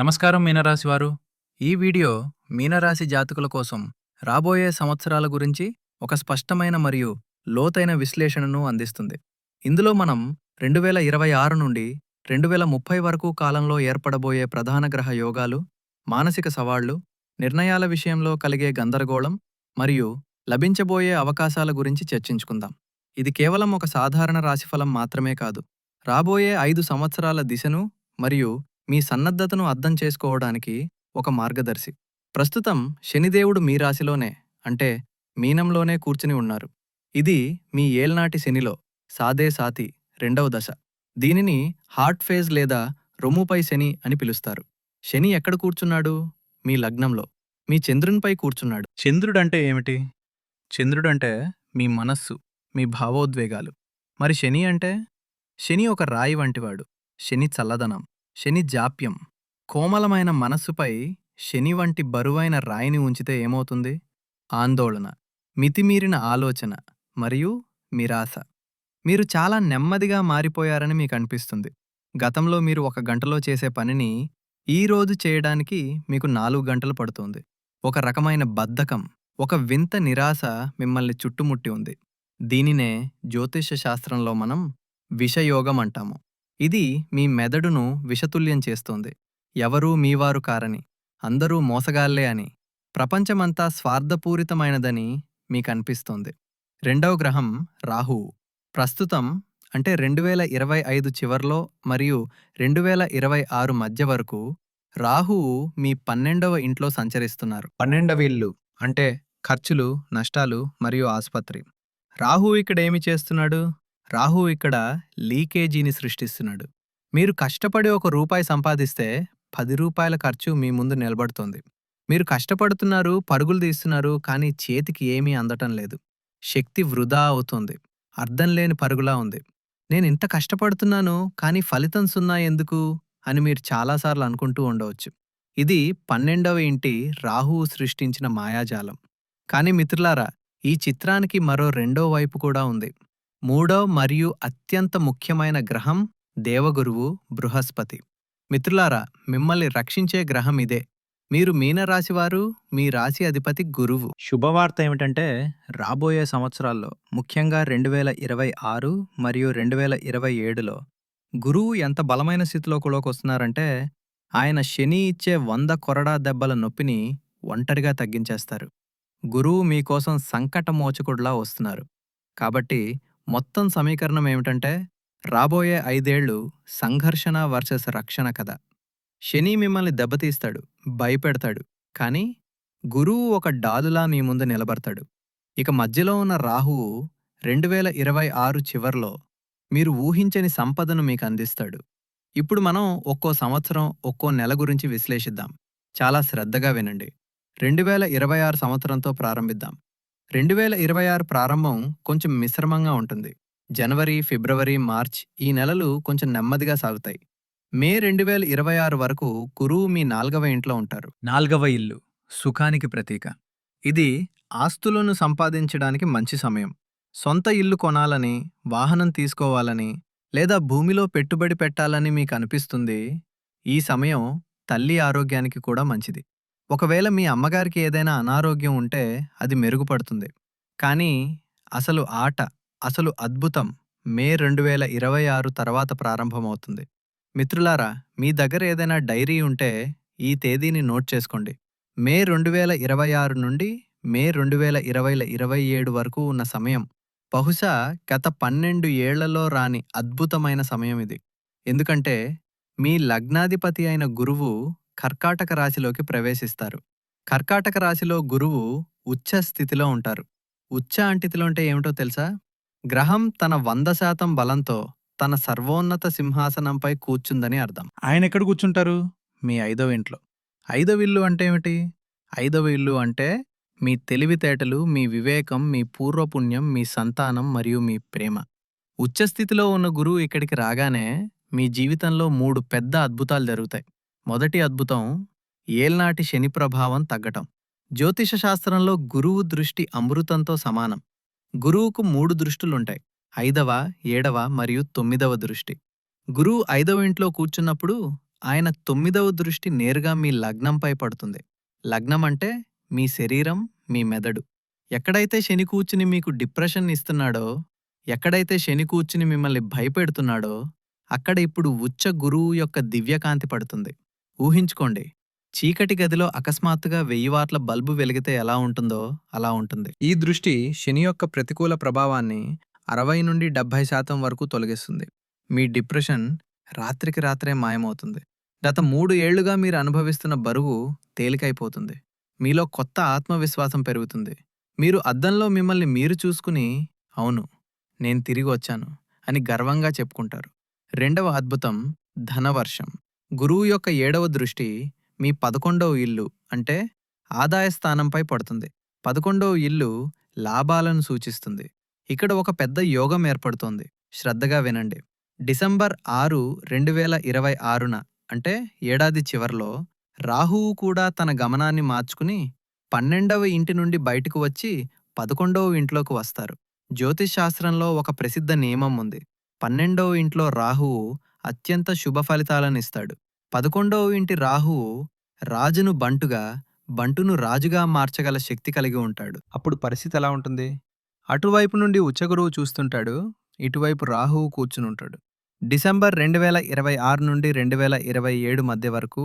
నమస్కారం మీనరాశి వారు ఈ వీడియో మీనరాశి జాతకుల కోసం రాబోయే సంవత్సరాల గురించి ఒక స్పష్టమైన మరియు లోతైన విశ్లేషణను అందిస్తుంది. ఇందులో మనం రెండు వేల ఇరవై ఆరు నుండి రెండు వేల ముప్పై వరకు కాలంలో ఏర్పడబోయే ప్రధాన గ్రహ యోగాలు మానసిక సవాళ్ళు నిర్ణయాల విషయంలో కలిగే గందరగోళం మరియు లభించబోయే అవకాశాల గురించి చర్చించుకుందాం. ఇది కేవలం ఒక సాధారణ రాశిఫలం మాత్రమే కాదు. రాబోయే ఐదు సంవత్సరాల దిశను మరియు మీ సన్నద్ధతను అర్థం చేసుకోవడానికి ఒక మార్గదర్శి. ప్రస్తుతం శనిదేవుడు మీ రాశిలోనే అంటే మీనంలోనే కూర్చుని ఉన్నారు. ఇది మీ ఏల్నాటి శనిలో సాదే సాతి రెండవ దశ. దీనిని హార్ట్ ఫేజ్ లేదా రొమ్ముపై శని అని పిలుస్తారు. శని ఎక్కడ కూర్చున్నాడు? మీ లగ్నంలో. మీ చంద్రునిపై కూర్చున్నాడు. చంద్రుడంటే ఏమిటి? చంద్రుడంటే మీ మనస్సు మీ భావోద్వేగాలు. మరి శని అంటే? శని ఒక రాయి వంటివాడు. శని చల్లదనం. శని జాప్యం. కోమలమైన మనస్సుపై శని వంటి బరువైన రాయిని ఉంచితే ఏమవుతుంది? ఆందోళన మితిమీరిన ఆలోచన మరియు మిరాశ మీరు చాలా నెమ్మదిగా మారిపోయారని మీకు అనిపిస్తుంది. గతంలో మీరు ఒక గంటలో చేసే పనిని ఈ రోజు చేయడానికి మీకు నాలుగు గంటలు పడుతుంది. ఒక రకమైన బద్ధకం ఒక వింత నిరాశ మిమ్మల్ని చుట్టుముట్టి ఉంది. దీనినే జ్యోతిష్య శాస్త్రంలో మనం విషయోగం అంటాము. ఇది మీ మెదడును విషతుల్యం చేస్తోంది. ఎవరూ మీవారు కారని అందరూ మోసగాళ్ళే అని ప్రపంచమంతా స్వార్థపూరితమైనదని మీకనిపిస్తోంది. రెండవ గ్రహం రాహువు. ప్రస్తుతం అంటే రెండు వేల ఇరవై ఐదు చివర్లో మరియు రెండు వేల ఇరవై ఆరు మధ్య వరకు రాహువు మీ పన్నెండవ ఇంట్లో సంచరిస్తున్నారు. పన్నెండవ ఇల్లు అంటే ఖర్చులు నష్టాలు మరియు ఆసుపత్రి. రాహువు ఇక్కడేమి చేస్తున్నాడు? రాహు ఇక్కడ లీకేజీని సృష్టిస్తున్నాడు. మీరు కష్టపడి ఒక రూపాయి సంపాదిస్తే పది రూపాయల ఖర్చు మీ ముందు నిలబడుతోంది. మీరు కష్టపడుతున్నారు పరుగులు తీస్తున్నారు కానీ చేతికి ఏమీ అందటం లేదు. శక్తి వృధా అవుతోంది. అర్థం లేని పరుగులా ఉంది. నేను ఇంత కష్టపడుతున్నాను కానీ ఫలితం సున్నా ఎందుకు? అని మీరు చాలాసార్లు అనుకుంటూ ఉండవచ్చు. ఇది పన్నెండవ ఇంటి రాహువు సృష్టించిన మాయాజాలం. కానీ మిత్రులారా ఈ చిత్రానికి మరో రెండో వైపు కూడా ఉంది. మూడో మరియు అత్యంత ముఖ్యమైన గ్రహం దేవగురువు బృహస్పతి. మిత్రులారా మిమ్మల్ని రక్షించే గ్రహం ఇదే. మీరు మీనరాశివారు మీ రాశి అధిపతి గురువు. శుభవార్త ఏమిటంటే రాబోయే సంవత్సరాల్లో ముఖ్యంగా రెండు వేల ఇరవై ఆరు మరియు రెండు వేల ఇరవై ఏడులో గురువు ఎంత బలమైన స్థితిలో వస్తున్నారంటే ఆయన శని ఇచ్చే వంద కొరడా దెబ్బల నొప్పిని ఒంటరిగా తగ్గించేస్తారు. గురువు మీకోసం సంకటమోచకుడిలా వస్తున్నారు. కాబట్టి మొత్తం సమీకరణం ఏమిటంటే రాబోయే ఐదేళ్ళు సంఘర్షణ వర్సెస్ రక్షణ కథ. శని మిమ్మల్ని దెబ్బతీస్తాడు భయపెడతాడు కానీ గురువు ఒక డాలులా మీ ముందు నిలబడతాడు. ఇక మధ్యలో ఉన్న రాహువు రెండు వేల ఇరవై ఆరు చివర్లో మీరు ఊహించని సంపదను మీకు అందిస్తాడు. ఇప్పుడు మనం ఒక్కో సంవత్సరం ఒక్కో నెల గురించి విశ్లేషిద్దాం. చాలా శ్రద్ధగా వినండి. రెండు వేల ఇరవై ఆరు సంవత్సరంతో ప్రారంభిద్దాం. రెండు వేల ఇరవై ఆరు ప్రారంభం కొంచెం మిశ్రమంగా ఉంటుంది. జనవరి ఫిబ్రవరి మార్చ్ ఈ నెలలు కొంచెం నెమ్మదిగా సాగుతాయి. మే రెండు వేల ఇరవై ఆరు వరకు గురువు మీ నాల్గవ ఇంట్లో ఉంటారు. నాల్గవ ఇల్లు సుఖానికి ప్రతీక. ఇది ఆస్తులను సంపాదించడానికి మంచి సమయం. సొంత ఇల్లు కొనాలని వాహనం తీసుకోవాలని లేదా భూమిలో పెట్టుబడి పెట్టాలని మీకు అనిపిస్తుంది ఈ సమయం తల్లి ఆరోగ్యానికి కూడా మంచిది. ఒకవేళ మీ అమ్మగారికి ఏదైనా అనారోగ్యం ఉంటే అది మెరుగుపడుతుంది. కానీ అసలు ఆట అసలు అద్భుతం మే రెండు వేల ఇరవై ఆరు తర్వాత ప్రారంభమవుతుంది. మిత్రులారా మీ దగ్గర ఏదైనా డైరీ ఉంటే ఈ తేదీని నోట్ చేసుకోండి. మే రెండు వేల ఇరవై ఆరు నుండి మే రెండు వేల ఇరవైల ఇరవై ఏడు వరకు ఉన్న సమయం. బహుశా గత పన్నెండు ఏళ్ళలో రాని అద్భుతమైన సమయం ఇది. ఎందుకంటే మీ లగ్నాధిపతి అయిన గురువు కర్కాటక రాశిలోకి ప్రవేశిస్తారు. కర్కాటక రాశిలో గురువు ఉచ్చ స్థితిలో ఉంటారు. ఉచ్చ అంటితిలో అంటే ఏమిటో తెలుసా? గ్రహం తన వంద శాతం బలంతో తన సర్వోన్నత సింహాసనంపై కూర్చుందని అర్థం. ఆయన ఎక్కడ కూర్చుంటారు? మీ ఐదవ ఇంట్లో. ఐదవ ఇల్లు అంటే ఏమిటి? ఐదవ ఇల్లు అంటే మీ తెలివితేటలు మీ వివేకం మీ పూర్వపుణ్యం మీ సంతానం మరియు మీ ప్రేమ. ఉచ్చస్థితిలో ఉన్న గురువు ఇక్కడికి రాగానే మీ జీవితంలో మూడు పెద్ద అద్భుతాలు జరుగుతాయి. మొదటి అద్భుతం ఏల్నాటి శని ప్రభావం తగ్గటం. జ్యోతిష శాస్త్రంలో గురువు దృష్టి అమృతంతో సమానం. గురువుకు మూడు దృష్టులుంటాయి. ఐదవ ఏడవ మరియు తొమ్మిదవ దృష్టి. గురువు ఐదవ ఇంట్లో కూర్చున్నప్పుడు ఆయన తొమ్మిదవ దృష్టి నేరుగా మీ లగ్నంపై పడుతుంది. లగ్నం అంటే మీ శరీరం మీ మెదడు. ఎక్కడైతే శని కూర్చుని మీకు డిప్రెషన్ ఇస్తున్నాడో ఎక్కడైతే శని కూర్చుని మిమ్మల్ని భయపెడుతున్నాడో అక్కడ ఇప్పుడు ఉచ్చ గురువు యొక్క దివ్యకాంతి పడుతుంది. ఊహించుకోండి. చీకటి గదిలో అకస్మాత్తుగా వెయ్యి వాట్ల బల్బు వెలిగితే ఎలా ఉంటుందో అలా ఉంటుంది. ఈ దృష్టి శని యొక్క ప్రతికూల ప్రభావాన్ని అరవై నుండి డెబ్భై శాతం వరకు తొలగిస్తుంది. మీ డిప్రెషన్ రాత్రికి రాత్రే మాయమవుతుంది. గత మూడు ఏళ్ళుగా మీరు అనుభవిస్తున్న బరువు తేలికైపోతుంది. మీలో కొత్త ఆత్మవిశ్వాసం పెరుగుతుంది. మీరు అద్దంలో మిమ్మల్ని మీరు చూసుకుని అవును నేను తిరిగి వచ్చాను అని గర్వంగా చెప్పుకుంటారు. రెండవ అద్భుతం ధనవర్షం. గురువు యొక్క ఏడవ దృష్టి మీ పదకొండవ ఇల్లు అంటే ఆదాయ స్థానంపై పడుతుంది. పదకొండవ ఇల్లు లాభాలను సూచిస్తుంది. ఇక్కడ ఒక పెద్ద యోగం ఏర్పడుతోంది. శ్రద్ధగా వినండి. డిసెంబర్ ఆరు రెండు వేల ఇరవై ఆరున అంటే ఏడాది చివరిలో రాహువు కూడా తన గమనాన్ని మార్చుకుని పన్నెండవ ఇంటి నుండి బయటకు వచ్చి పదకొండవ ఇంట్లోకి వస్తారు. జ్యోతిష్ శాస్త్రంలో ఒక ప్రసిద్ధ నియమం ఉంది. పన్నెండవ ఇంట్లో రాహువు అత్యంత శుభ ఫలితాలనిస్తాడు పదకొండవ ఇంటి రాహువు రాజును బంటుగా బంటును రాజుగా మార్చగల శక్తి కలిగి ఉంటాడు. అప్పుడు పరిస్థితి ఎలా ఉంటుంది? అటువైపు నుండి ఉచ్చగురువు చూస్తుంటాడు ఇటువైపు రాహువు కూర్చునుంటాడు. డిసెంబర్ రెండు వేల ఇరవై ఆరు నుండి రెండు వేల ఇరవై ఏడు మధ్య వరకు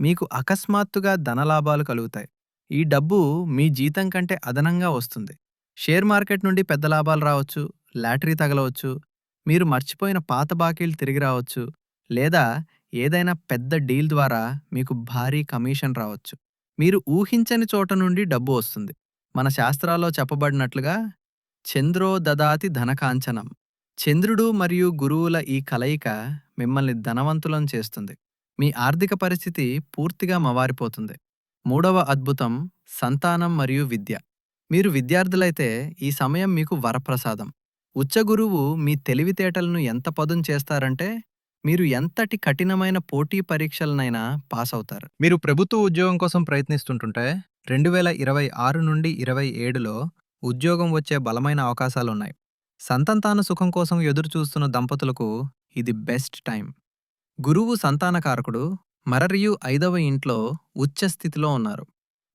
మీకు అకస్మాత్తుగా ధనలాభాలు కలుగుతాయి. ఈ డబ్బు మీ జీతం కంటే అదనంగా వస్తుంది. షేర్ మార్కెట్ నుండి పెద్ద లాభాలు రావచ్చు లాటరీ తగలవచ్చు మీరు మర్చిపోయిన పాత బాకీలు తిరిగి రావచ్చు. లేదా ఏదైనా పెద్ద డీల్ ద్వారా మీకు భారీ కమిషన్ రావచ్చు. మీరు ఊహించని చోట నుండి డబ్బు వస్తుంది. మన శాస్త్రాల్లో చెప్పబడినట్లుగా చంద్రో దదాతి ధనకాంచనం చంద్రుడు మరియు గురువుల ఈ కలయిక మిమ్మల్ని ధనవంతులను చేస్తుంది. మీ ఆర్థిక పరిస్థితి పూర్తిగా మవారిపోతుంది. మూడవ అద్భుతం సంతానం మరియు విద్య. మీరు విద్యార్థులైతే ఈ సమయం మీకు వరప్రసాదం. ఉచ్చగురువు మీ తెలివితేటలను ఎంత పదును చేస్తారంటే మీరు ఎంతటి కఠినమైన పోటీ పరీక్షలనైనా పాస్ అవుతారు మీరు ప్రభుత్వ ఉద్యోగం కోసం ప్రయత్నిస్తుంటుంటే రెండు వేల ఇరవై ఆరు నుండి ఇరవై ఏడులో ఉద్యోగం వచ్చే బలమైన అవకాశాలున్నాయి. సంతంతాన సుఖం కోసం ఎదురు చూస్తున్న దంపతులకు ఇది బెస్ట్ టైం గురువు సంతానకారకుడు మరరియు ఐదవ ఇంట్లో ఉచ్చస్థితిలో ఉన్నారు.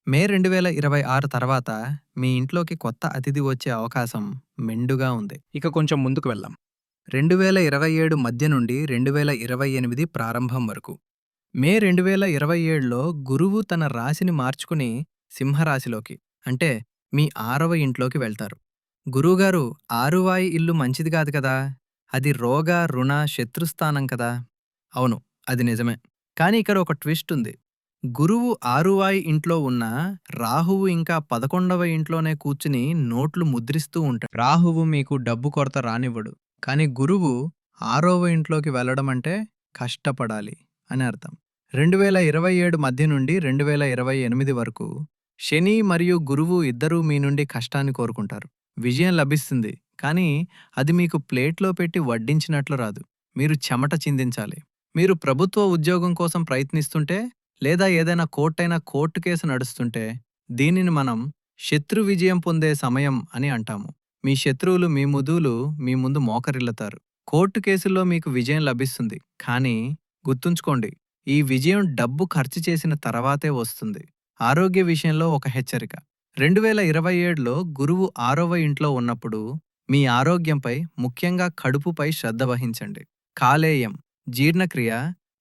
మే రెండు వేల ఇరవై ఆరు తర్వాత మీ ఇంట్లోకి కొత్త అతిథి వచ్చే అవకాశం మెండుగా ఉంది. ఇక కొంచెం ముందుకు వెళ్దాం. రెండు వేల ఇరవై ఏడు మధ్య నుండి రెండు వేల ఇరవై ఎనిమిది ప్రారంభం వరకు. మే రెండు వేల ఇరవై ఏడులో గురువు తన రాశిని మార్చుకుని సింహరాశిలోకి అంటే మీ ఆరవ ఇంట్లోకి వెళ్తారు. గురువుగారు ఆరువాయి ఇల్లు మంచిది కాదు కదా? అది రోగ రుణ శత్రుస్థానం కదా? అవును అది నిజమే. కానీ ఇక్కడ ఒక ట్విస్ట్ ఉంది. గురువు ఆరువాయి ఇంట్లో ఉన్న రాహువు ఇంకా పదకొండవ ఇంట్లోనే కూర్చుని నోట్లు ముద్రిస్తూ ఉంటాడు. రాహువు మీకు డబ్బు కొరత రానివ్వడు. కానీ గురువు ఆరవ ఇంట్లోకి వెళ్ళడం అంటే కష్టపడాలి అని అర్థం. రెండు వేల ఇరవై ఏడు మధ్య నుండి రెండు వేల ఇరవై ఎనిమిది వరకు శని మరియు గురువు ఇద్దరూ మీ నుండి కష్టాన్ని కోరుకుంటారు. విజయం లభిస్తుంది. కానీ అది మీకు ప్లేట్లో పెట్టి వడ్డించినట్లు రాదు. మీరు చెమట చిందించాలి. మీరు ప్రభుత్వ ఉద్యోగం కోసం ప్రయత్నిస్తుంటే లేదా ఏదైనా కోర్టైనా కోర్టు కేసు నడుస్తుంటే దీనిని మనం శత్రు విజయం పొందే సమయం అని అంటాము. మీ శత్రువులు మీ ముదువులు మీ ముందు మోకరిల్లుతారు. కోర్టు కేసుల్లో మీకు విజయం లభిస్తుంది. కానీ గుర్తుంచుకోండి ఈ విజయం డబ్బు ఖర్చు చేసిన తర్వాతే వస్తుంది. ఆరోగ్య విషయంలో ఒక హెచ్చరిక. రెండు వేల ఇరవై ఏడులో గురువు ఆరవ ఇంట్లో ఉన్నప్పుడు మీ ఆరోగ్యంపై ముఖ్యంగా కడుపుపై శ్రద్ధ వహించండి. కాలేయం జీర్ణక్రియ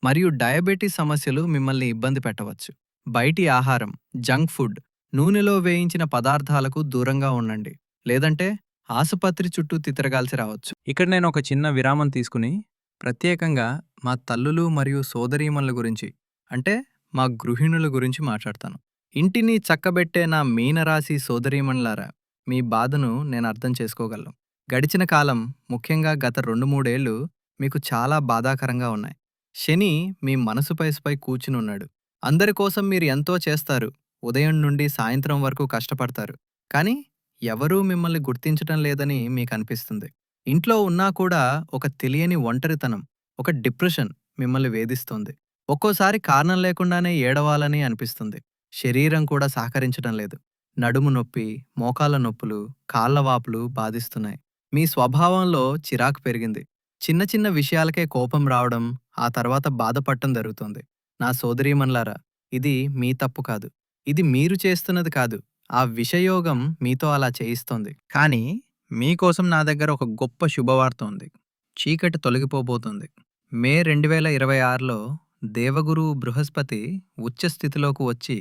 మరియు డయాబెటీస్ సమస్యలు మిమ్మల్ని ఇబ్బంది పెట్టవచ్చు. బయటి ఆహారం జంక్ ఫుడ్ నూనెలో వేయించిన పదార్థాలకు దూరంగా ఉండండి. లేదంటే ఆసుపత్రి చుట్టూ తితరగాల్సి రావచ్చు. ఇక్కడ నేను ఒక చిన్న విరామం తీసుకుని ప్రత్యేకంగా మా తల్లులు మరియు సోదరీమణుల గురించి అంటే మా గృహిణుల గురించి మాట్లాడతాను. ఇంటిని చక్కబెట్టే నా మీనరాశి సోదరీమణులారా మీ బాధను నేను అర్థం చేసుకోగలను. గడిచిన కాలం ముఖ్యంగా గత రెండు మూడేళ్ళు మీకు చాలా బాధాకరంగా ఉన్నాయి. శని మీ మనసుపై పై కూర్చునున్నాడు అందరి కోసం మీరు ఎంతో చేస్తారు. ఉదయం నుండి సాయంత్రం వరకు కష్టపడతారు. కానీ ఎవరూ మిమ్మల్ని గుర్తించటం లేదని మీకు అనిపిస్తుంది ఇంట్లో ఉన్నా కూడా ఒక తెలియని ఒంటరితనం ఒక డిప్రెషన్ మిమ్మల్ని వేధిస్తుంది. ఒక్కోసారి కారణం లేకుండానే ఏడవాలని అనిపిస్తుంది. శరీరం కూడా సహకరించడం లేదు. నడుము నొప్పి మోకాల నొప్పులు కాళ్ళవాపులు బాధిస్తున్నాయి. మీ స్వభావంలో చిరాకు పెరిగింది. చిన్న చిన్న విషయాలకే కోపం రావడం ఆ తర్వాత బాధపడటం జరుగుతుంది. నా సోదరీమన్లారా ఇది మీ తప్పు కాదు. ఇది మీరు చేస్తున్నది కాదు. ఆ విషయోగం మీతో అలా చేయిస్తోంది. కానీ మీకోసం నా దగ్గర ఒక గొప్ప శుభవార్త ఉంది. చీకటి తొలగిపోబోతుంది. మే రెండు వేల ఇరవై ఆరులో దేవగురు బృహస్పతి ఉచ్చస్థితిలోకి వచ్చి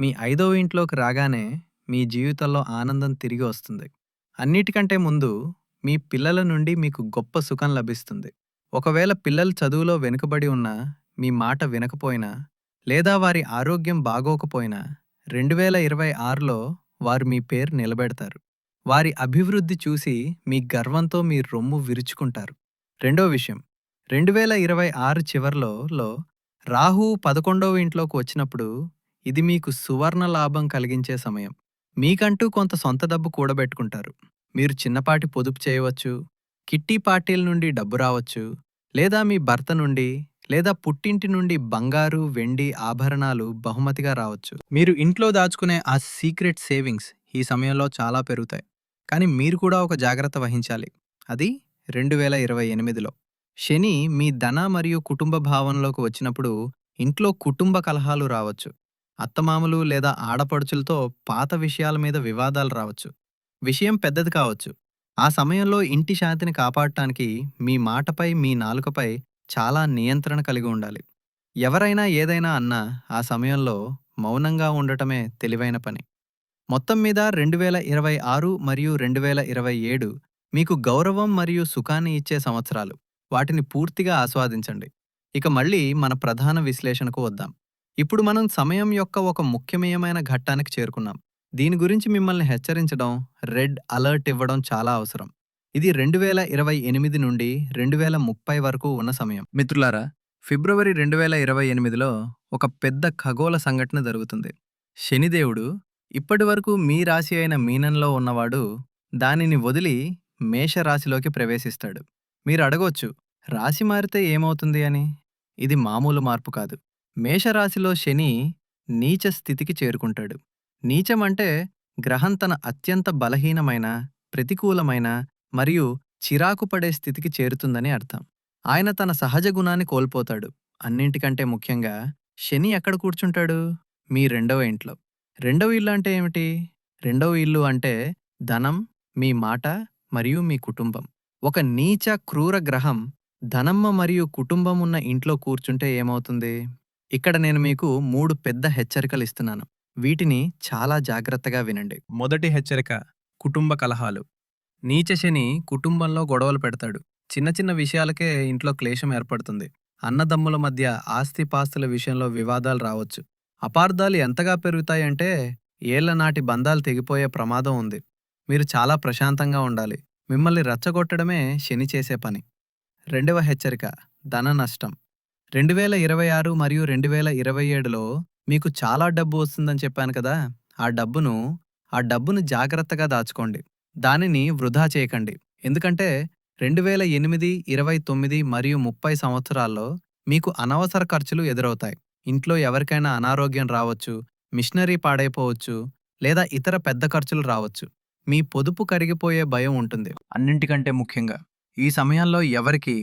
మీ ఐదవ ఇంట్లోకి రాగానే మీ జీవితంలో ఆనందం తిరిగి వస్తుంది. అన్నిటికంటే ముందు మీ పిల్లల నుండి మీకు గొప్ప సుఖం లభిస్తుంది. ఒకవేళ పిల్లలు చదువులో వెనుకబడి ఉన్నా మీ మాట వినకపోయినా లేదా వారి ఆరోగ్యం బాగోకపోయినా రెండు వేల ఇరవై ఆరులో వారు మీ పేరు నిలబెడతారు. వారి అభివృద్ధి చూసి మీ గర్వంతో మీ రొమ్ము విరుచుకుంటారు. రెండో విషయం రెండు వేల ఇరవై ఆరు చివర్లో రాహు పదకొండవ ఇంట్లోకి వచ్చినప్పుడు ఇది మీకు సువర్ణ లాభం కలిగించే సమయం. మీకంటూ కొంత సొంత డబ్బు కూడబెట్టుకుంటారు. మీరు చిన్నపాటి పొదుపు చేయవచ్చు కిట్టి పార్టీల నుండి డబ్బు రావచ్చు లేదా మీ భర్త నుండి లేదా పుట్టింటి నుండి బంగారు వెండి ఆభరణాలు బహుమతిగా రావచ్చు. మీరు ఇంట్లో దాచుకునే ఆ సీక్రెట్ సేవింగ్స్ ఈ సమయంలో చాలా పెరుగుతాయి. కానీ మీరు కూడా ఒక జాగ్రత్త వహించాలి. అది రెండు వేల ఇరవై ఎనిమిదిలో. శని మీ ధన మరియు కుటుంబ భావనలోకి వచ్చినప్పుడు ఇంట్లో కుటుంబ కలహాలు రావచ్చు. అత్తమామలు లేదా ఆడపడుచులతో పాత విషయాల మీద వివాదాలు రావచ్చు. విషయం పెద్దది కావచ్చు. ఆ సమయంలో ఇంటి శాంతిని కాపాడటానికి మీ మాటపై మీ నాలుకపై చాలా నియంత్రణ కలిగి ఉండాలి. ఎవరైనా ఏదైనా అన్నా ఆ సమయంలో మౌనంగా ఉండటమే తెలివైన పని. మొత్తం మీద రెండు వేల ఇరవై ఆరు మరియు రెండు వేల ఇరవై ఏడు మీకు గౌరవం మరియు సుఖాన్ని ఇచ్చే సంవత్సరాలు. వాటిని పూర్తిగా ఆస్వాదించండి. ఇక మళ్ళీ మన ప్రధాన విశ్లేషణకు వద్దాం. ఇప్పుడు మనం సమయం యొక్క ఒక ముఖ్యమయమైన ఘట్టానికి చేరుకున్నాం. దీని గురించి మిమ్మల్ని హెచ్చరించడం రెడ్ అలర్ట్ ఇవ్వడం చాలా అవసరం. ఇది రెండు వేల ఇరవై ఎనిమిది నుండి రెండు వేల ముప్పై వరకు ఉన్న సమయం. మిత్రులారా ఫిబ్రవరి రెండు వేల ఇరవై ఎనిమిదిలో ఒక పెద్ద ఖగోళ సంఘటన జరుగుతుంది. శనిదేవుడు ఇప్పటివరకు మీ రాశి అయిన మీనంలో ఉన్నవాడు దానిని వదిలి మేషరాశిలోకి ప్రవేశిస్తాడు. మీరు అడగొచ్చు రాశి మారితే ఏమవుతుంది అని? ఇది మామూలు మార్పు కాదు. మేషరాశిలో శని నీచ స్థితికి చేరుకుంటాడు. నీచమంటే గ్రహం తన అత్యంత బలహీనమైన ప్రతికూలమైన మరియు చిరాకు పడే స్థితికి చేరుతుందని అర్థం. ఆయన తన సహజ గుణాన్ని కోల్పోతాడు. అన్నింటికంటే ముఖ్యంగా శని ఎక్కడ కూర్చుంటాడు? మీ రెండవ ఇంట్లో. రెండవ ఇల్లు అంటే ఏమిటి? రెండవ ఇల్లు అంటే ధనం మీ మాట మరియు మీ కుటుంబం. ఒక నీచ క్రూర గ్రహం ధనమ్మ మరియు కుటుంబం ఉన్న ఇంట్లో కూర్చుంటే ఏమవుతుంది? ఇక్కడ నేను మీకు మూడు పెద్ద హెచ్చరికలు ఇస్తున్నాను. వీటిని చాలా జాగ్రత్తగా వినండి. మొదటి హెచ్చరిక కుటుంబ కలహాలు. నీచ శని కుటుంబంలో గొడవలు పెడతాడు. చిన్న చిన్న విషయాలకే ఇంట్లో క్లేశం ఏర్పడుతుంది. అన్నదమ్ముల మధ్య ఆస్తిపాస్తుల విషయంలో వివాదాలు రావచ్చు. అపార్థాలు ఎంతగా పెరుగుతాయంటే ఏళ్ళనాటి బంధాలు తెగిపోయే ప్రమాదం ఉంది. మీరు చాలా ప్రశాంతంగా ఉండాలి. మిమ్మల్ని రెచ్చగొట్టడమే శని చేసే పని. రెండవ హెచ్చరిక ధన నష్టం. రెండు వేల ఇరవై ఆరు మరియు రెండు వేల ఇరవై ఏడులో మీకు చాలా డబ్బు వస్తుందని చెప్పాను కదా! ఆ డబ్బును ఆ డబ్బును జాగ్రత్తగా దాచుకోండి. దానిని వృధా చేయకండి. ఎందుకంటే రెండు వేల ఎనిమిది ఇరవై తొమ్మిది మరియు ముప్పై సంవత్సరాల్లో మీకు అనవసర ఖర్చులు ఎదురవుతాయి. ఇంట్లో ఎవరికైనా అనారోగ్యం రావచ్చు మిషనరీ పాడైపోవచ్చు లేదా ఇతర పెద్ద ఖర్చులు రావచ్చు. మీ పొదుపు కరిగిపోయే భయం ఉంటుంది. అన్నింటికంటే ముఖ్యంగా ఈ సమయంలో ఎవరికి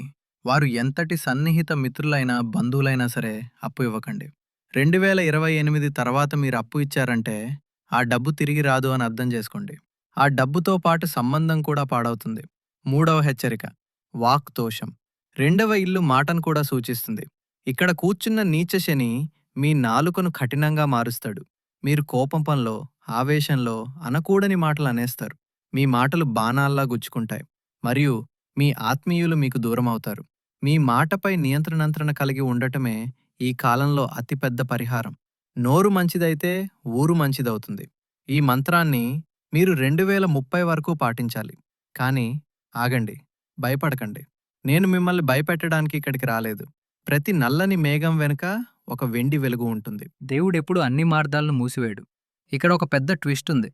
వారు ఎంతటి సన్నిహిత మిత్రులైనా బంధువులైనా సరే అప్పు ఇవ్వకండి. రెండు వేల ఇరవై ఎనిమిది తర్వాత మీరు అప్పు ఇచ్చారంటే ఆ డబ్బు తిరిగి రాదు అని అర్థం చేసుకోండి. ఆ డబ్బుతో పాటు సంబంధం కూడా పాడవుతుంది. మూడవ హెచ్చరిక వాక్ దోషం. రెండవ ఇల్లు మాటను కూడా సూచిస్తుంది. ఇక్కడ కూర్చున్న నీచ శని మీ నాలుకను కఠినంగా మారుస్తాడు. మీరు కోపం పనిలో ఆవేశంలో అనకూడని మాటలు అనేస్తారు. మీ మాటలు బాణాల్లా గుచ్చుకుంటాయి. మరియు మీ ఆత్మీయులు మీకు దూరమవుతారు. మీ మాటపై నియంత్రణంత్రణ కలిగి ఉండటమే ఈ కాలంలో అతిపెద్ద పరిహారం. నోరు మంచిదైతే ఊరు మంచిదవుతుంది. ఈ మంత్రాన్ని మీరు రెండు వేల ముప్పై వరకు పాటించాలి. కానీ ఆగండి భయపడకండి. నేను మిమ్మల్ని భయపెట్టడానికి ఇక్కడికి రాలేదు. ప్రతి నల్లని మేఘం వెనుక ఒక వెండి వెలుగు ఉంటుంది. దేవుడెప్పుడు అన్ని మార్గాలను మూసివేడు. ఇక్కడ ఒక పెద్ద ట్విస్ట్ ఉంది.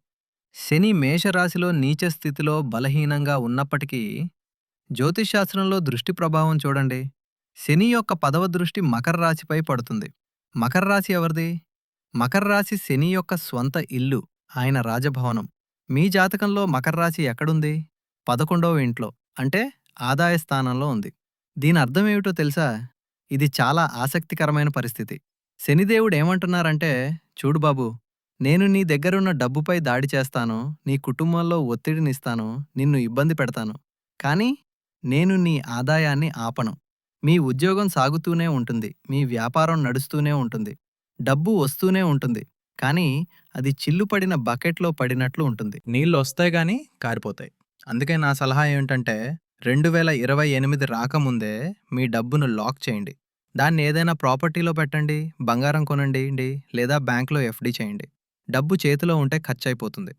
శని మేషరాశిలో నీచ స్థితిలో బలహీనంగా ఉన్నప్పటికీ జ్యోతిష్శాస్త్రంలో దృష్టి ప్రభావం చూడండి. శని యొక్క పదవ దృష్టి మకర రాశిపై పడుతుంది. మకర రాశి ఎవరిది? మకర రాశి శని యొక్క స్వంత ఇల్లు ఆయన రాజభవనం. మీ జాతకంలో మకర రాశి ఎక్కడుంది? పదకొండవ ఇంట్లో అంటే ఆదాయ స్థానంలో ఉంది. దీని అర్థమేమిటో తెలుసా? ఇది చాలా ఆసక్తికరమైన పరిస్థితి. శనిదేవుడు ఏమంటున్నారంటే చూడు బాబు నేను నీ దగ్గరున్న డబ్బుపై దాడి చేస్తాను నీ కుటుంబంలో ఒత్తిడినిస్తాను నిన్ను ఇబ్బంది పెడతాను. కానీ నేను నీ ఆదాయాన్ని ఆపను. మీ ఉద్యోగం సాగుతూనే ఉంటుంది మీ వ్యాపారం నడుస్తూనే ఉంటుంది డబ్బు వస్తూనే ఉంటుంది కానీ అది చిల్లుపడిన బకెట్లో పడినట్లు ఉంటుంది. నీళ్ళు వస్తాయి కానీ కారిపోతాయి. అందుకే నా సలహా ఏమిటంటే రెండు వేల ఇరవై ఎనిమిది రాకముందే మీ డబ్బును లాక్ చేయండి. దాన్ని ఏదైనా ప్రాపర్టీలో పెట్టండి బంగారం కొనండి లేదా బ్యాంక్లో ఎఫ్డి చేయండి. డబ్బు చేతిలో ఉంటే ఖర్చయిపోతుంది.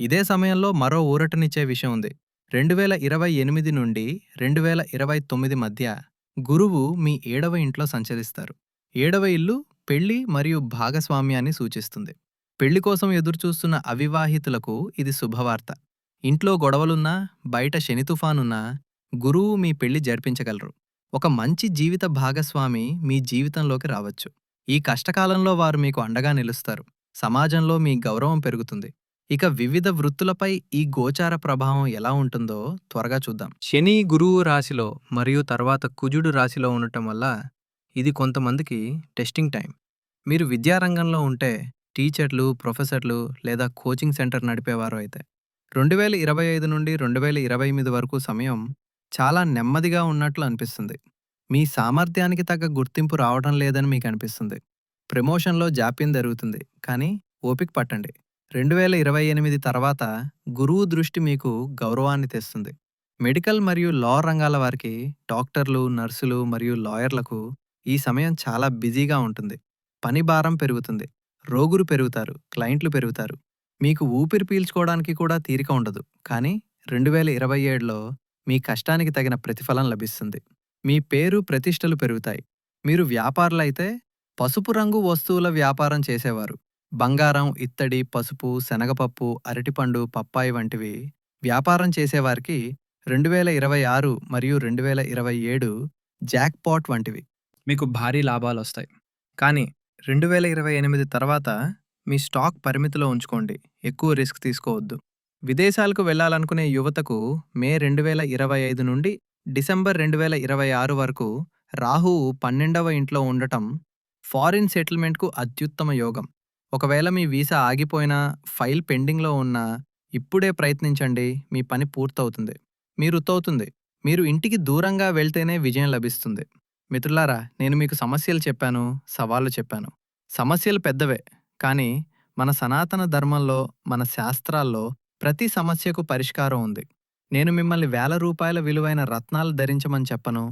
ఇదే సమయంలో మరో ఊరటనిచ్చే విషయం ఉంది. రెండు వేల ఇరవై ఎనిమిది నుండి రెండు వేల ఇరవై తొమ్మిది మధ్య గురువు మీ ఏడవ ఇంట్లో సంచరిస్తారు. ఏడవ ఇల్లు పెళ్ళి మరియు భాగస్వామ్యాన్ని సూచిస్తుంది. పెళ్ళి కోసం ఎదురుచూస్తున్న అవివాహితులకు ఇది శుభవార్త. ఇంట్లో గొడవలున్నా బయట శని తుఫానున్నా గురువు మీ పెళ్ళి జరిపించగలరు. ఒక మంచి జీవిత భాగస్వామి మీ జీవితంలోకి రావచ్చు. ఈ కష్టకాలంలో వారు మీకు అండగా నిలుస్తారు. సమాజంలో మీ గౌరవం పెరుగుతుంది. ఇక వివిధ వృత్తులపై ఈ గోచార ప్రభావం ఎలా ఉంటుందో త్వరగా చూద్దాం. శని గురువు రాశిలో మరియు తర్వాత కుజుడు రాశిలో ఉండటం వల్ల ఇది కొంతమందికి టెస్టింగ్ టైం. మీరు విద్యారంగంలో ఉంటే టీచర్లు ప్రొఫెసర్లు లేదా కోచింగ్ సెంటర్ నడిపేవారు అయితే. రెండు వేల ఇరవై ఐదు నుండి రెండు వేల ఇరవై ఎనిమిది వరకు సమయం చాలా నెమ్మదిగా ఉన్నట్లు అనిపిస్తుంది. మీ సామర్థ్యానికి తగ్గ గుర్తింపు రావడం లేదని మీకు అనిపిస్తుంది. ప్రమోషన్లో జాప్యం జరుగుతుంది కానీ ఓపిక పట్టండి. రెండు వేల ఇరవై ఎనిమిది తర్వాత గురువు దృష్టి మీకు గౌరవాన్ని తెస్తుంది. మెడికల్ మరియు లా రంగాల వారికి డాక్టర్లు నర్సులు మరియు లాయర్లకు ఈ సమయం చాలా బిజీగా ఉంటుంది. పని భారం పెరుగుతుంది. రోగులు పెరుగుతారు. క్లయింట్లు పెరుగుతారు. మీకు ఊపిరి పీల్చుకోవడానికి కూడా తీరిక ఉండదు. కానీ రెండు వేల ఇరవై ఏడులో మీ కష్టానికి తగిన ప్రతిఫలం లభిస్తుంది. మీ పేరు ప్రతిష్టలు పెరుగుతాయి. మీరు వ్యాపారులైతే పసుపు రంగు వస్తువుల వ్యాపారం చేసేవారు. బంగారం ఇత్తడి పసుపు శనగపప్పు అరటిపండు పప్పాయి వంటివి వ్యాపారం చేసేవారికి రెండు వేల ఇరవై ఆరు మరియు రెండు వేల ఇరవై ఏడు జాక్పాట్ వంటివి. మీకు భారీ లాభాలు వస్తాయి కానీ రెండు వేల ఇరవై ఎనిమిది తర్వాత మీ స్టాక్ పరిమితిలో ఉంచుకోండి. ఎక్కువ రిస్క్ తీసుకోవద్దు. విదేశాలకు వెళ్ళాలనుకునే యువతకు మే రెండు వేల ఇరవై ఐదు నుండి డిసెంబర్ రెండు వేల ఇరవై ఆరు వరకు రాహువు పన్నెండవ ఇంట్లో ఉండటం ఫారిన్ సెటిల్మెంట్కు అత్యుత్తమ యోగం. ఒకవేళ మీ వీసా ఆగిపోయినా ఫైల్ పెండింగ్లో ఉన్నా ఇప్పుడే ప్రయత్నించండి. మీ పని పూర్తవుతుంది. మీరు తోతుంది మీరు ఇంటికి దూరంగా వెళ్తేనే విజయం లభిస్తుంది. మిత్రులారా నేను మీకు సమస్యలు చెప్పాను సవాళ్ళు చెప్పాను. సమస్యలు పెద్దవే కానీ మన సనాతన ధర్మంలో మన శాస్త్రాల్లో ప్రతి సమస్యకు పరిష్కారం ఉంది. నేను మిమ్మల్ని వేల రూపాయల విలువైన రత్నాలు ధరించమని చెప్పను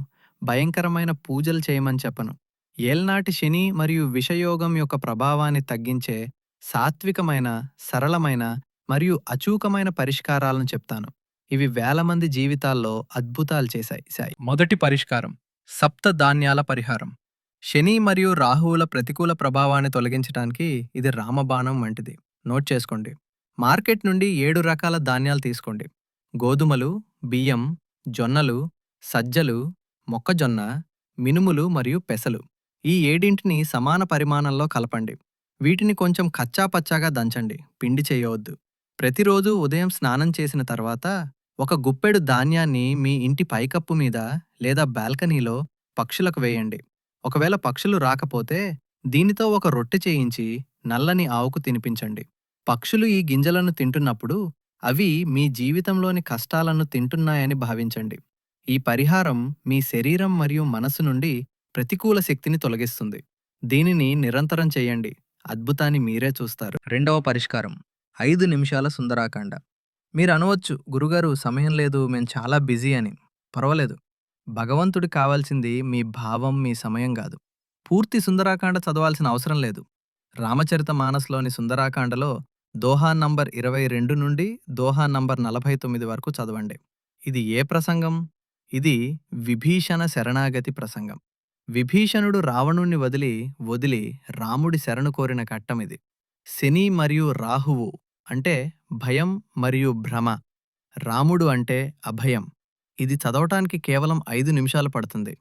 భయంకరమైన పూజలు చేయమని చెప్పను. ఏల్నాటి శని మరియు విషయోగం యొక్క ప్రభావాన్ని తగ్గించే సాత్వికమైన సరళమైన మరియు అచూకమైన పరిష్కారాలను చెప్తాను. ఇవి వేల మంది జీవితాల్లో అద్భుతాలు చేశాయి సాయి. మొదటి పరిష్కారం సప్త ధాన్యాల పరిహారం. శని మరియు రాహువుల ప్రతికూల ప్రభావాన్ని తొలగించడానికి ఇది రామబాణం వంటిది. నోట్ చేసుకోండి. మార్కెట్ నుండి ఏడు రకాల ధాన్యాలు తీసుకోండి. గోధుమలు బియ్యం జొన్నలు సజ్జలు మొక్కజొన్న మినుములు మరియు పెసలు. ఈ ఏడింటిని సమాన పరిమాణంలో కలపండి. వీటిని కొంచెం కచ్చాపచ్చాగా దంచండి. పిండి చేయవద్దు. ప్రతిరోజు ఉదయం స్నానం చేసిన తర్వాత ఒక గుప్పెడు ధాన్యాన్ని మీ ఇంటి పైకప్పు మీద లేదా బాల్కనీలో పక్షులకు వేయండి. ఒకవేళ పక్షులు రాకపోతే దీనితో ఒక రొట్టె చేయించి నల్లని ఆవుకు తినిపించండి. పక్షులు ఈ గింజలను తింటున్నప్పుడు అవి మీ జీవితంలోని కష్టాలను తింటున్నాయని భావించండి. ఈ పరిహారం మీ శరీరం మరియు మనసు నుండి ప్రతికూల శక్తిని తొలగిస్తుంది. దీనిని నిరంతరం చేయండి. అద్భుతాన్ని మీరే చూస్తారు. రెండవ పరిష్కారం. ఐదు నిమిషాల సుందరాకాండ. మీరు అనవచ్చు గురుగారు సమయం లేదు మేము చాలా బిజీ అని. పర్వాలేదు. భగవంతుడి కావాల్సింది మీ భావం మీ సమయం కాదు. పూర్తి సుందరాకాండ చదవాల్సిన అవసరం లేదు. రామచరిత మానస్లోని సుందరాకాండలో దోహా నంబర్ ఇరవై రెండు నుండి దోహా నంబర్ నలభై తొమ్మిది వరకు చదవండి. ఇది ఏ ప్రసంగం? ఇది విభీషణ శరణాగతి ప్రసంగం. విభీషణుడు రావణుణ్ణి వదిలి వదిలి రాముడి శరణు కోరిన ఘట్టమిది శని మరియు రాహువు అంటే భయం మరియు భ్రమ. రాముడు అంటే అభయం. ఇది చదవటానికి కేవలం ఐదు నిమిషాలు పడుతుంది.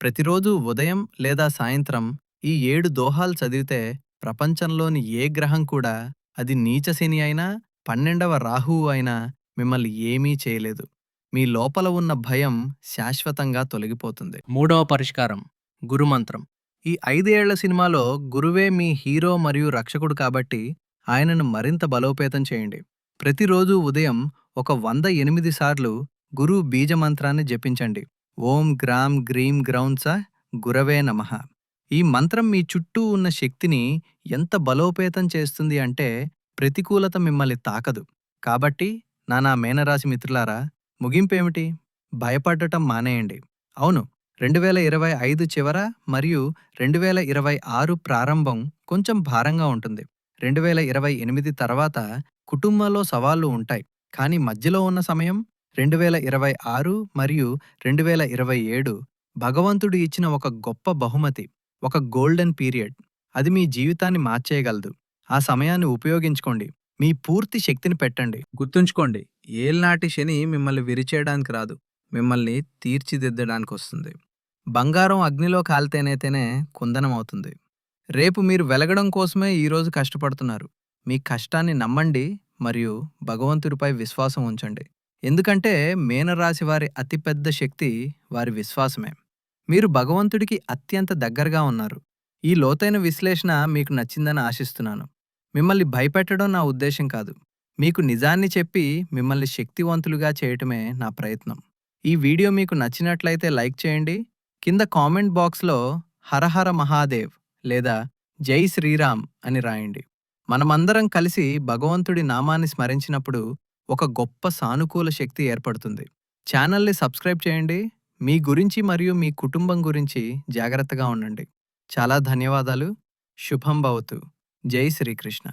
ప్రతిరోజు ఉదయం లేదా సాయంత్రం ఈ ఏడు దోహాలు చదివితే ప్రపంచంలోని ఏ గ్రహం కూడా అది నీచశని అయినా పన్నెండవ రాహువు అయినా మిమ్మల్ని ఏమీ చేయలేదు. మీ లోపల ఉన్న భయం శాశ్వతంగా తొలగిపోతుంది. మూడవ పరిష్కారం. గురుమంత్రం. ఈ ఐదేళ్ళ సినిమాలో గురువే మీ హీరో మరియు రక్షకుడు కాబట్టి ఆయనను మరింత బలోపేతం చేయండి. ప్రతిరోజు ఉదయం ఒక వంద ఎనిమిది సార్లు గురు బీజమంత్రాన్ని జపించండి. ఓం గ్రామ్ గ్రీం గ్రౌండ్స గురవే నమః. ఈ మంత్రం మీ చుట్టూ ఉన్న శక్తిని ఎంత బలోపేతం చేస్తుంది అంటే ప్రతికూలత మిమ్మల్ని తాకదు. కాబట్టి నానా మేనరాశి మిత్రులారా ముగింపేమిటి? భయపడటం మానేయండి. అవును రెండు వేల ఇరవై ఐదు చివర మరియు రెండు వేల ఇరవై ఆరు ప్రారంభం కొంచెం భారంగా ఉంటుంది. రెండు వేల ఇరవై ఎనిమిది తర్వాత కుటుంబంలో సవాళ్ళు ఉంటాయి. కానీ మధ్యలో ఉన్న సమయం రెండు వేల ఇరవై ఆరు మరియు రెండు వేల ఇరవై ఏడు భగవంతుడు ఇచ్చిన ఒక గొప్ప బహుమతి ఒక గోల్డెన్ పీరియడ్. అది మీ జీవితాన్ని మార్చేయగలదు. ఆ సమయాన్ని ఉపయోగించుకోండి. మీ పూర్తి శక్తిని పెట్టండి. గుర్తుంచుకోండి ఏల్నాటి శని మిమ్మల్ని విరిచేయడానికి రాదు. మిమ్మల్ని తీర్చిదిద్దడానికి వస్తుంది బంగారం అగ్నిలో కాలితేనైతేనే కుందనం అవుతుంది రేపు మీరు వెలగడం కోసమే ఈరోజు కష్టపడుతున్నారు. మీ కష్టాన్ని నమ్మండి మరియు భగవంతుడిపై విశ్వాసం ఉంచండి. ఎందుకంటే మీనరాశి వారి అతిపెద్ద శక్తి వారి విశ్వాసమే. మీరు భగవంతుడికి అత్యంత దగ్గరగా ఉన్నారు. ఈ లోతైన విశ్లేషణ మీకు నచ్చిందని ఆశిస్తున్నాను. మిమ్మల్ని భయపెట్టడం నా ఉద్దేశం కాదు. మీకు నిజాన్ని చెప్పి మిమ్మల్ని శక్తివంతులుగా చేయటమే నా ప్రయత్నం. ఈ వీడియో మీకు నచ్చినట్లయితే లైక్ చేయండి కింద కామెంట్ బాక్స్లో హరహర మహాదేవ్ లేదా జై శ్రీరామ్ అని రాయండి. మనమందరం కలిసి భగవంతుడి నామాన్ని స్మరించినప్పుడు ఒక గొప్ప సానుకూల శక్తి ఏర్పడుతుంది. ఛానల్ని సబ్స్క్రైబ్ చేయండి. మీ గురించి మరియు మీ కుటుంబం గురించి జాగ్రత్తగా ఉండండి. చాలా ధన్యవాదాలు. శుభం భవతు. జై శ్రీకృష్ణ.